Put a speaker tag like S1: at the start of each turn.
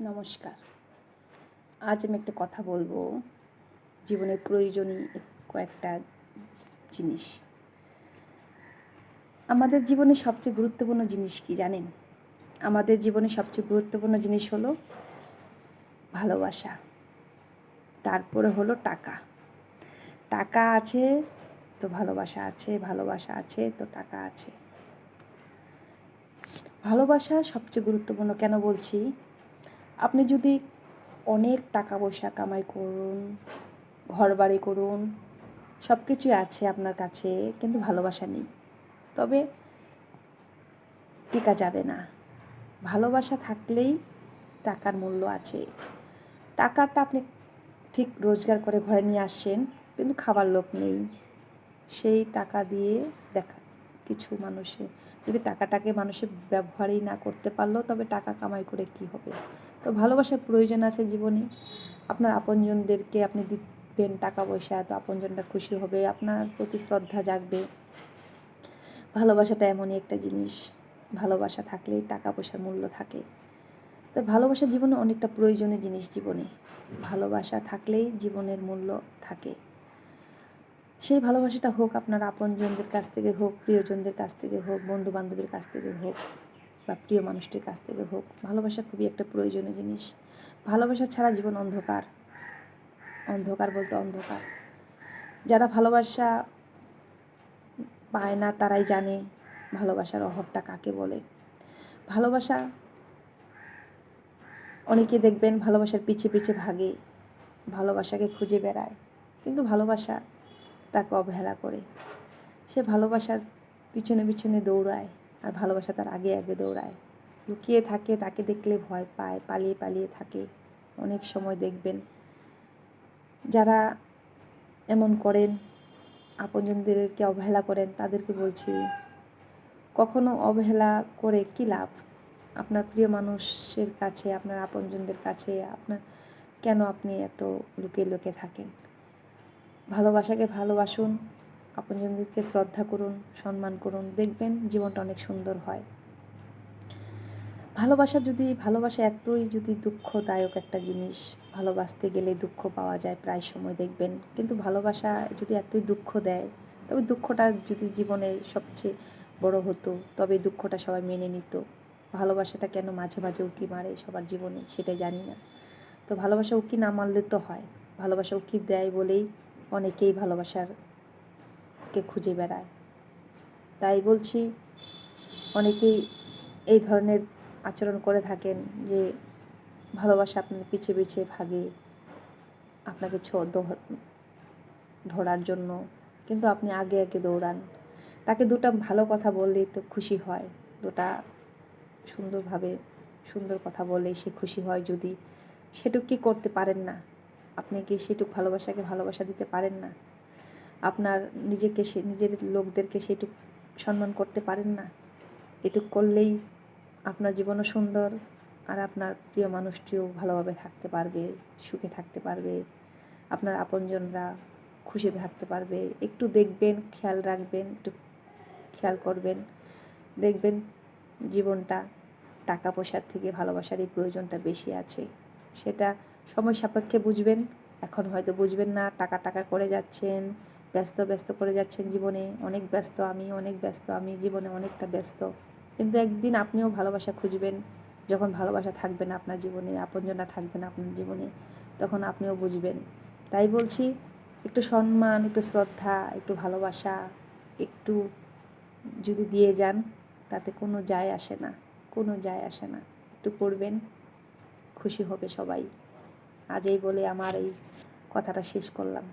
S1: নমস্কার। আজ আমি একটা কথা বলব। জীবনের প্রয়োজনীয় কয়েকটা জিনিস। আমাদের জীবনে সবচেয়ে গুরুত্বপূর্ণ জিনিস কি জানেন? আমাদের জীবনে সবচেয়ে গুরুত্বপূর্ণ জিনিস হলো ভালোবাসা। তারপরে হলো টাকা। টাকা আছে তো ভালোবাসা আছে ভালোবাসা আছে তো টাকা আছে। ভালোবাসা সবচেয়ে গুরুত্বপূর্ণ কেন বলছি? আপনি যদি অনেক টাকা পয়সা কামাই করুন ঘর বাড়ি করুন সব কিছুই আছে আপনার কাছে, কিন্তু ভালোবাসা নেই। তবে টিকা যাবে না। ভালোবাসা থাকলেই টাকার মূল্য আছে। টাকাটা আপনি ঠিক রোজগার করে ঘরে নিয়ে আসছেন, কিন্তু খাবার লোক নেই। সেই টাকা দিয়ে দেখা কিছু মানুষে, যদি টাকাটাকে মানুষের ব্যবহারই না করতে পারল, তবে টাকা কামাই করে কি হবে? তো ভালোবাসার প্রয়োজন আছে জীবনে। আপনার আপনজনদেরকে আপনি দিবেন টাকা পয়সা, তো আপনজনরা খুশি হবে, আপনার প্রতি শ্রদ্ধা জাগবে। ভালোবাসাটা এমনই একটা জিনিস। ভালোবাসা থাকলেই টাকা পয়সার মূল্য থাকে। তো ভালোবাসা জীবনে অনেকটা প্রয়োজনীয় জিনিস জীবনে। ভালোবাসা থাকলেই জীবনের মূল্য থাকে। সেই ভালোবাসাটা হোক আপনার আপনজনদের কাছ থেকে হোক, প্রিয়জনদের কাছ থেকে হোক বন্ধু বান্ধবের কাছ থেকে হোক বা প্রিয় মানুষটির কাছ থেকে হোক, ভালোবাসা খুবই একটা প্রয়োজনীয় জিনিস। ভালোবাসা ছাড়া জীবন অন্ধকার। অন্ধকার বলতে অন্ধকার। যারা ভালোবাসা পায় না তারাই জানে ভালোবাসার অভাবটা কাকে বলে। ভালোবাসা অনেকে দেখবেন ভালোবাসার পিছে পিছে ভাগে, ভালোবাসাকে খুঁজে বেড়ায়। কিন্তু ভালোবাসা তাকে অবহেলা করে। সে ভালোবাসার পিছনে পিছনে দৌড়ায় আর ভালোবাসা তার আগে আগে দৌড়ায়। লুকিয়ে থাকে, তাকে দেখলে ভয় পায়, পালিয়ে পালিয়ে থাকে। অনেক সময় দেখবেন যারা এমন করেন, আপনজনদেরকে অবহেলা করেন, তাদেরকে বলছি, কখনো অবহেলা করে কি লাভ? আপনার প্রিয় মানুষের কাছে, আপনার আপনজনদের কাছে, আপনার কেন আপনি এত লুকিয়ে লুকিয়ে থাকেন? ভালোবাসাকে ভালোবাসুন আপনজনদেরকে শ্রদ্ধা করুন, সম্মান করুন, দেখবেন জীবনটা অনেক সুন্দর হয়। ভালোবাসা যদি, ভালোবাসা এতই যদি দুঃখদায়ক একটা জিনিস, ভালোবাসতে গেলে দুঃখ পাওয়া যায়, প্রায় সময় দেখবেন। কিন্তু ভালোবাসা যদি এতই দুঃখ দেয়, তবে দুঃখটা যদি জীবনের সবচেয়ে বড় হতো, তবে দুঃখটা সবাই মেনে নিত। ভালোবাসাটা কেন মাঝে মাঝে উকি মারে সবার জীবনে, সেটাই জানি না। তো ভালোবাসা উকি না মারলে তো হয়। ভালোবাসা উকি দেয় বলেই অনেকেই ভালোবাসার কে খুঁজে বেড়ায়। তাই বলছি, অনেকেই এই ধরনের আচরণ করে থাকেন যে ভালোবাসা আপনার পিছে পিছে ভাগে আপনাকে ছ ধরার জন্য। কিন্তু আপনি আগে আগে দৌড়ান। তাকে দুটা ভালো কথা বললেই তো খুশি হয়। দুটা সুন্দরভাবে সুন্দর কথা বলে সে খুশি হয় যদি সেটুক কি করতে পারেন না? আপনি কি সেটুক ভালোবাসাকে ভালোবাসা দিতে পারেন না? আপনার নিজেকে সে, নিজের লোকদেরকে সেটুক সম্মান করতে পারেন না? এটুক করলেই আপনার জীবনও সুন্দর আর আপনার প্রিয় মানুষটিও ভালোভাবে থাকতে পারবে, সুখে থাকতে পারবে। আপনার আপনজনরা খুশি থাকতে পারবে। একটু দেখবেন, খেয়াল রাখবেন, একটু খেয়াল করবেন। দেখবেন জীবনটা টাকা পয়সার থেকে ভালোবাসারই প্রয়োজনটা বেশি আছে। সেটা সময় সাপেক্ষে বুঝবেন। এখন হয়তো বুঝবেন না, টাকা টাকা করে যাচ্ছেন, ব্যস্ত ব্যস্ত করে যাচ্ছেন জীবনে। অনেক ব্যস্ত আমি, অনেক ব্যস্ত আমি, জীবনে অনেকটা ব্যস্ত। কিন্তু একদিন আপনিও ভালোবাসা খুঁজবেন। যখন ভালোবাসা থাকবে না আপনার জীবনে আপনজনা থাকবে না আপনার জীবনে, তখন আপনিও বুঝবেন। তাই বলছি, একটু সম্মান, একটু শ্রদ্ধা, একটু ভালোবাসা, একটু যদি দিয়ে যান, তাতে কোনো যায় আসে না, কোনো যায় আসে না। একটু করবেন, খুশি হবে সবাই। আজ এই বলে আমার এই কথাটা শেষ করলাম।